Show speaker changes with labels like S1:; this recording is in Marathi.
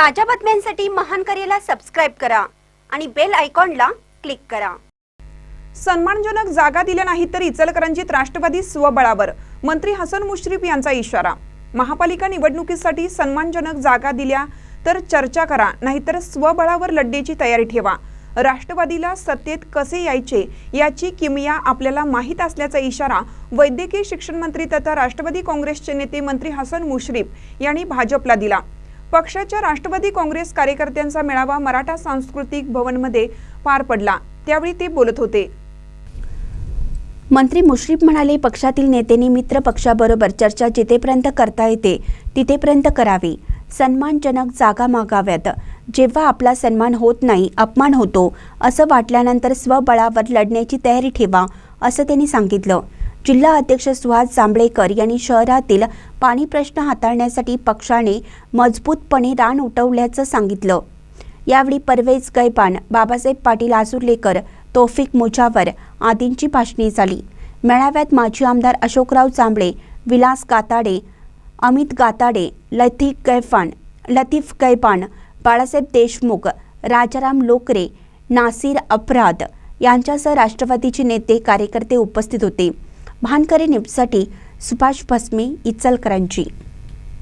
S1: ताज्या बातम्यांसाठी महान करेला सबस्क्राईब करा आणि बेल आयकॉनला क्लिक करा.
S2: सन्मानजनक जागा दिल्या नाहीत तर इचलकरंजीत राष्ट्रवादी स्वबळावर मंत्री हसन मुश्रीफ यांचा इशारा. महापालिका निवडणुकीसाठी सन्मानजनक जागा दिल्या तर चर्चा करा नाहीतर स्वबळावर लढण्याची तयारी ठेवा. राष्ट्रवादीला सत्तेत कसे यायचे याची किमया आपल्याला माहीत असल्याचा इशारा वैद्यकीय शिक्षण मंत्री तथा राष्ट्रवादी काँग्रेसचे नेते मंत्री हसन मुश्रीफ यांनी भाजपला दिला. पक्षाच्या राष्ट्रवादी काँग्रेस कार्यकर्त्यांचा मेळावा मराठा सांस्कृतिक भवनमध्ये पार पडला. त्यावेळी ते बोलत होते.
S3: मंत्री मुश्रीफ म्हणाले पक्षातील नेत्यांनी मित्र पक्षाबरोबर चर्चा जिथेपर्यंत करता येते तिथेपर्यंत करावी. सन्मानजनक जागा मागाव्यात. जेव्हा आपला सन्मान होत नाही अपमान होतो असं वाटल्यानंतर स्वबळावर लढण्याची तयारी ठेवा असं त्यांनी सांगितलं. जिल्हा अध्यक्ष सुहास जांभळेकर यांनी शहरातील पाणी प्रश्न हाताळण्यासाठी पक्षाने मजबूतपणे रान उठवल्याचं सांगितलं. यावेळी परवेज गैपान बाबासाहेब पाटील आसुर्लेकर तोफिक मुजावर आदींची भाषणे झाली. मेळाव्यात माजी आमदार अशोकराव चांबळे विलास गाताडे अमित गाताडे लतीफ गैफान लतीफ गैपान बाळासाहेब देशमुख राजाराम लोकरे नासिर अपराध यांच्यासह राष्ट्रवादीचे नेते कार्यकर्ते उपस्थित होते. भानकरी न्यूजसाठी सुभाष भस्मे इचलकरांची